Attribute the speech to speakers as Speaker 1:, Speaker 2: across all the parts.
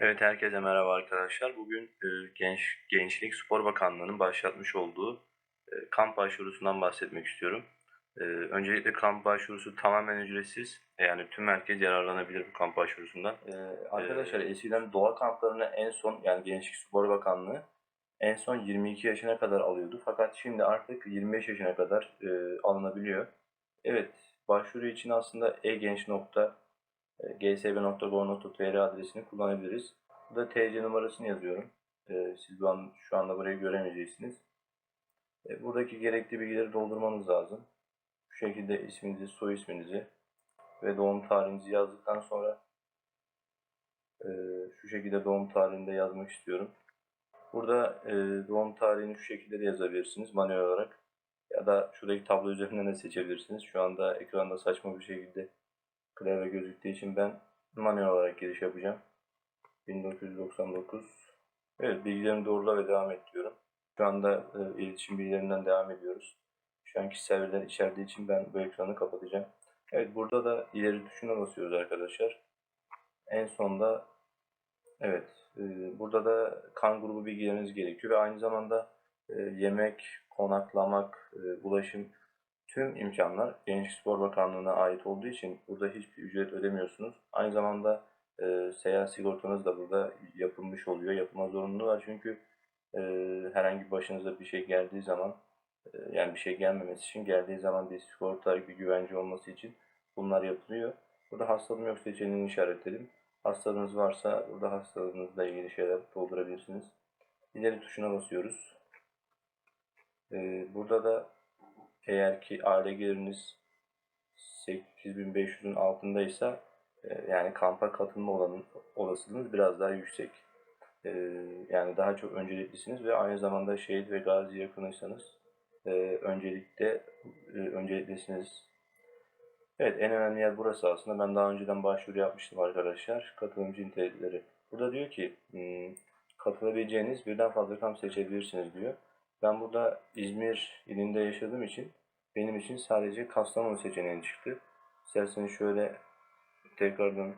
Speaker 1: Evet herkese merhaba arkadaşlar. Bugün e, Genç Gençlik Spor Bakanlığı'nın başlatmış olduğu e, kamp başvurusundan bahsetmek istiyorum. E, öncelikle kamp başvurusu tamamen ücretsiz. Yani tüm herkes yararlanabilir bu kamp başvurusundan. E, arkadaşlar eskiden doğa kamplarını en son yani Gençlik Spor Bakanlığı en son 22 yaşına kadar alıyordu. Fakat şimdi artık 25 yaşına kadar e, alınabiliyor. Evet başvuru için aslında e-genç.com gsb.go.tr adresini kullanabiliriz. Burada TC numarasını yazıyorum. Ee, siz bu şu anda burayı göremeyeceksiniz. Ee, buradaki gerekli bilgileri doldurmanız lazım. Şu şekilde isminizi, soy isminizi ve doğum tarihinizi yazdıktan sonra e, şu şekilde doğum tarihini de yazmak istiyorum. Burada e, doğum tarihini şu şekilde de yazabilirsiniz manuel olarak. Ya da şuradaki tablo üzerinden de seçebilirsiniz. Şu anda ekranda saçma bir şekilde klavye gözüktüğü için ben manuel olarak giriş yapacağım. 1999 Evet bilgilerimi doğrula ve devam et diyorum. Şu anda e, iletişim bilgilerinden devam ediyoruz. Şu anki serverler içerdiği için ben bu ekranı kapatacağım. Evet burada da ileri tuşuna basıyoruz arkadaşlar. En sonda evet e, burada da kan grubu bilgileriniz gerekiyor ve aynı zamanda e, yemek, konaklamak, e, ulaşım Tüm imkanlar Gençlik Spor Bakanlığı'na ait olduğu için burada hiçbir ücret ödemiyorsunuz. Aynı zamanda e, seyahat sigortanız da burada yapılmış oluyor. Yapılma zorunluluğu var çünkü e, herhangi başınıza bir şey geldiği zaman e, yani bir şey gelmemesi için geldiği zaman bir sigorta bir güvence olması için bunlar yapılıyor. Burada hastalığım yok seçeneğini işaretledim. Hastalığınız varsa burada hastalığınızla ilgili şeyler doldurabilirsiniz. İleri tuşuna basıyoruz. E, burada da eğer ki aile geliriniz 8500'ün altındaysa e, yani kampa katılma olanın, olasılığınız biraz daha yüksek. E, yani daha çok önceliklisiniz ve aynı zamanda şehit ve gazi yakınıysanız e, öncelikte önceliklisiniz. Evet en önemli yer burası aslında. Ben daha önceden başvuru yapmıştım arkadaşlar. Katılımcı nitelikleri. Burada diyor ki hmm, katılabileceğiniz birden fazla kamp seçebilirsiniz diyor. Ben burada İzmir ilinde yaşadığım için benim için sadece Kastamonu seçeneği çıktı. İsterseniz şöyle tekrardan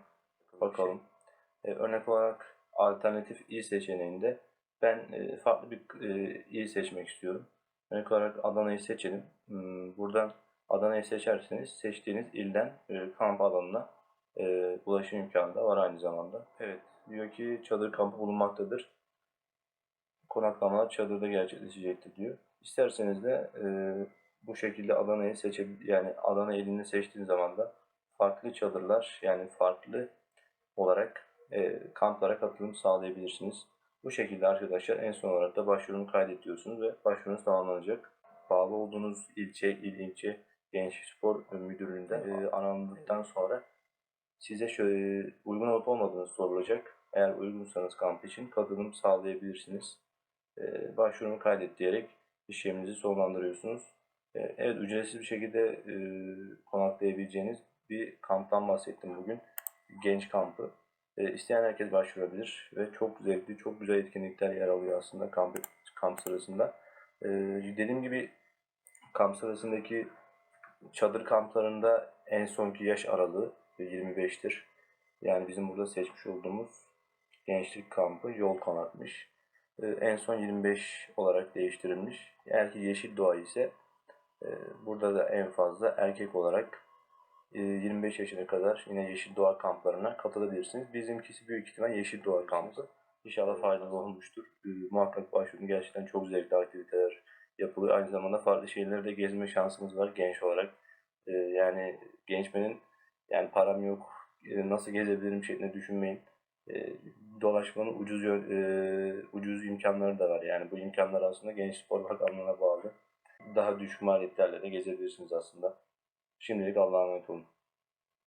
Speaker 1: bakalım. Ee, örnek olarak alternatif il seçeneğinde ben e, farklı bir e, il seçmek istiyorum. Örnek olarak Adana'yı seçelim. Hmm, buradan Adana'yı seçerseniz seçtiğiniz ilden e, kamp alanına e, ulaşım imkanı da var aynı zamanda. Evet diyor ki çadır kampı bulunmaktadır konaklamalar çadırda gerçekleşecektir diyor. İsterseniz de e, bu şekilde Adana'yı seçebil yani Adana elini seçtiğiniz zaman da farklı çadırlar yani farklı olarak e, kamplara katılım sağlayabilirsiniz. Bu şekilde arkadaşlar en son olarak da başvurumu kaydediyorsunuz ve başvurunuz tamamlanacak. Bağlı olduğunuz ilçe, il ilçe Gençlik Spor Müdürlüğü'nde e, arandıktan sonra size şöyle uygun olup olmadığınız sorulacak. Eğer uygunsanız kamp için katılım sağlayabilirsiniz başvurumu kaydet diyerek işleminizi sonlandırıyorsunuz. E, evet ücretsiz bir şekilde e, konaklayabileceğiniz bir kamptan bahsettim bugün. Genç kampı. E, isteyen herkes başvurabilir ve çok zevkli, çok güzel etkinlikler yer alıyor aslında kamp, kamp sırasında. Dediğim gibi kamp sırasındaki çadır kamplarında en sonki yaş aralığı 25'tir. Yani bizim burada seçmiş olduğumuz gençlik kampı yol konakmış. Ee, en son 25 olarak değiştirilmiş. Ki yeşil doğa ise e, burada da en fazla erkek olarak 25 e, yaşına kadar yine yeşil doğa kamplarına katılabilirsiniz. Bizimkisi büyük ihtimal yeşil doğa kampı. İnşallah faydalı olmuştur. E, muhakkak başvurun. Gerçekten çok zevkli aktiviteler yapılıyor. Aynı zamanda farklı şehirleri de gezme şansımız var genç olarak. Yani gençmenin yani param yok nasıl gezebilirim şeklinde düşünmeyin dolaşmanın ucuz e, ucuz imkanları da var. Yani bu imkanlar aslında Genç Spor Bakanlığı'na bağlı. Daha düşük maliyetlerle de gezebilirsiniz aslında. Şimdilik Allah'a emanet olun.